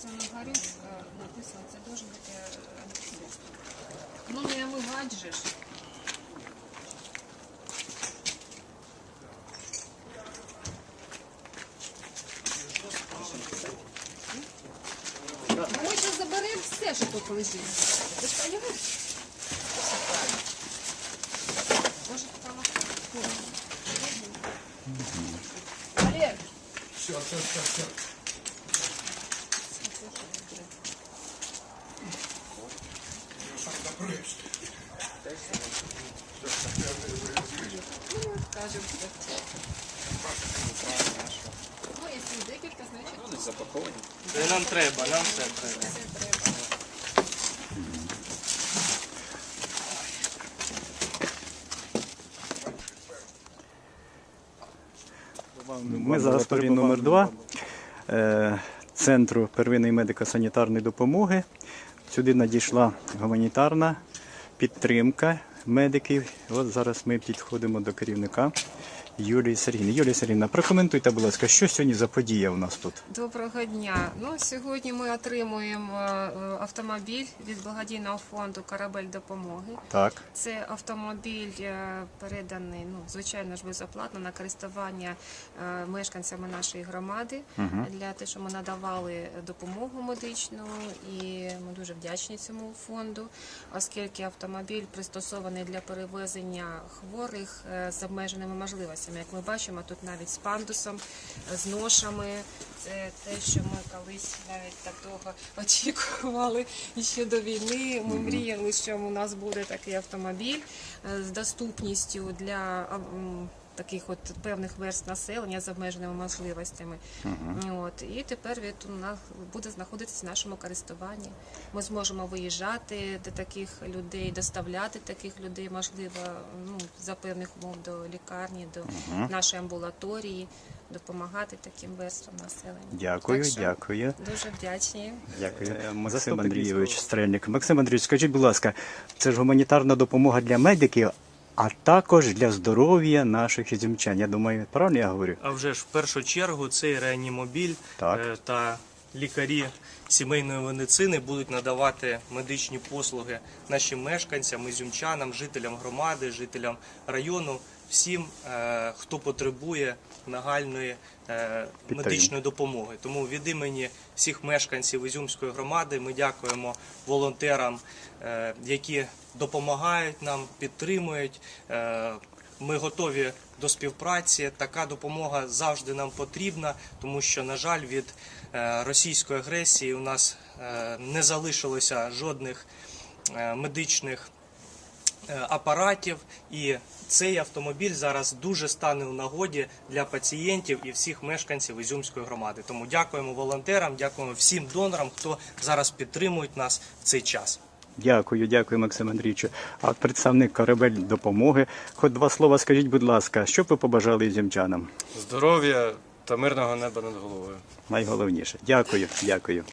написано Горюцька, написано, це дуже бути анексія. Ну не омивать же ж. Ми ще заберемо все, що тут лежить. Ти ж розумієш? Може, там Олег, Все, все, все, все. Скажемо. Ну, якщо декілька, значить Запаковані. Нам треба, нам все треба. Ми зараз столі номер 2 Центру первинної медико-санітарної допомоги. Сюди надійшла гуманітарна підтримка медиків. От зараз ми підходимо до керівника Юлії Сергійни. Юлія Сергійовна, прокоментуйте, будь ласка, що сьогодні за подія у нас тут? Доброго дня. Ну сьогодні ми отримуємо е, автомобіль від благодійного фонду Корабель допомоги. Так. Це автомобіль е, переданий, ну звичайно ж безоплатно на користування е, мешканцями нашої громади для того, що ми надавали допомогу медичну, і ми дуже вдячні цьому фонду, оскільки автомобіль пристосований для перевезення хворих е, з обмеженими можливостями. Як ми бачимо, тут навіть з пандусом, е, з ношами. Це те, що ми колись навіть так довго очікували ще до війни. Ми мріяли, що у нас буде такий автомобіль е, з доступністю для таких от певних верст населення з обмеженими можливостями. От і тепер він буде знаходитися в нашому користуванні. Ми зможемо виїжджати до таких людей, доставляти таких людей, можливо, ну за певних умов до лікарні, до нашої амбулаторії, допомагати таким верствам населення. Дякую, Так що дякую. Дуже вдячні. Дякую. Максим Андрійович Стрельник. Максим Андрійович, скажіть, будь ласка, це ж гуманітарна допомога для медиків, а також для здоров'я наших ізюмчан. Я думаю, правильно я говорю? А вже ж в першу чергу цей реанімобіль Так. е, та лікарі сімейної медицини будуть надавати медичні послуги нашим мешканцям, ізюмчанам, жителям громади, жителям району, всім, е, хто потребує нагальної е, медичної допомоги. Тому від імені всіх мешканців Ізюмської громади ми дякуємо волонтерам, е, які допомагають нам, підтримують. Ми готові до співпраці. Така допомога завжди нам потрібна, тому що, на жаль, від е, російської агресії у нас е, не залишилося жодних е, медичних апаратів, і цей автомобіль зараз дуже стане у нагоді для пацієнтів і всіх мешканців Ізюмської громади. Тому дякуємо волонтерам, дякуємо всім донорам, хто зараз підтримують нас в цей час. Дякую, дякую, Максим Андрійовичу. А представник корабель допомоги. Хоч два слова скажіть, будь ласка, що б ви побажали ізюмчанам? Здоров'я та мирного неба над головою. Найголовніше. Дякую, дякую.